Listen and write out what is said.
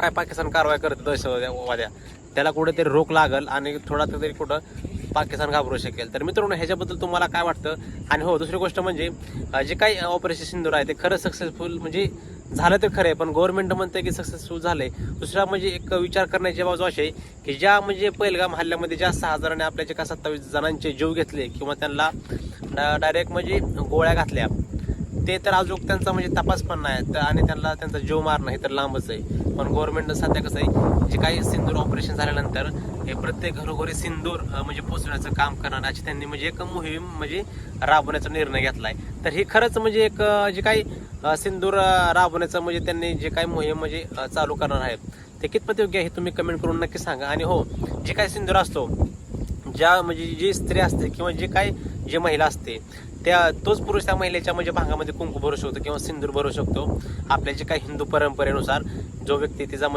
काय पाकिस्तान कारवाई करत दहशतवाद्या त्याला कुठेतरी रोख लागल आणि थोडा तरी कुठं पाकिस्तान घाबरू शकेल. तर मित्रांनो ह्याच्याबद्दल तुम्हाला काय वाटतं? आणि हो दुसरी गोष्ट म्हणजे जे काही ऑपरेशन सिंदूर आहे ते खरं सक्सेसफुल म्हणजे झालं तर खरं आहे पण गव्हर्नमेंट म्हणते की सक्सेसफुल झालंय. दुसरा म्हणजे एक विचार करण्याची बाजू अशी आहे की ज्या म्हणजे पहिलगाम हल्ल्यामध्ये ज्या सहा जणांनी आपल्या जे का सत्तावीस जणांचे जीव घेतले किंवा त्यांना डायरेक्ट म्हणजे गोळ्या घातल्या ते तर अजून त्यांचा म्हणजे तपास पण नाही. तर आणि त्यांना त्यांचा जीव मारणं हे तर लांबच आहे. पण गव्हर्नमेंटनं सध्या कसं आहे जे काही सिंदूर ऑपरेशन झाल्यानंतर हे प्रत्येक घरोघरी सिंदूर म्हणजे पोचवण्याचं काम करणार अशी त्यांनी म्हणजे एक मोहीम म्हणजे राबवण्याचा निर्णय घेतलाय. तर हे खरंच म्हणजे एक जे काही सिंदूर राबवण्याचं म्हणजे त्यांनी जे काही मोहीम म्हणजे चालू करणार आहे ते कितपत योग्य आहे हे तुम्ही कमेंट करून नक्की सांगा. आणि हो जे काही सिंदूर असतो ज्या म्हणजे जी स्त्री असते किंवा जे काय जे महिला असते त्या तोच पुरुष त्या महिलेच्या म्हणजे भागामध्ये कुंकू भरू शकतो किंवा सिंदूर भरू शकतो. आपल्या जे काही हिंदू परंपरेनुसार जो व्यक्ती तिचा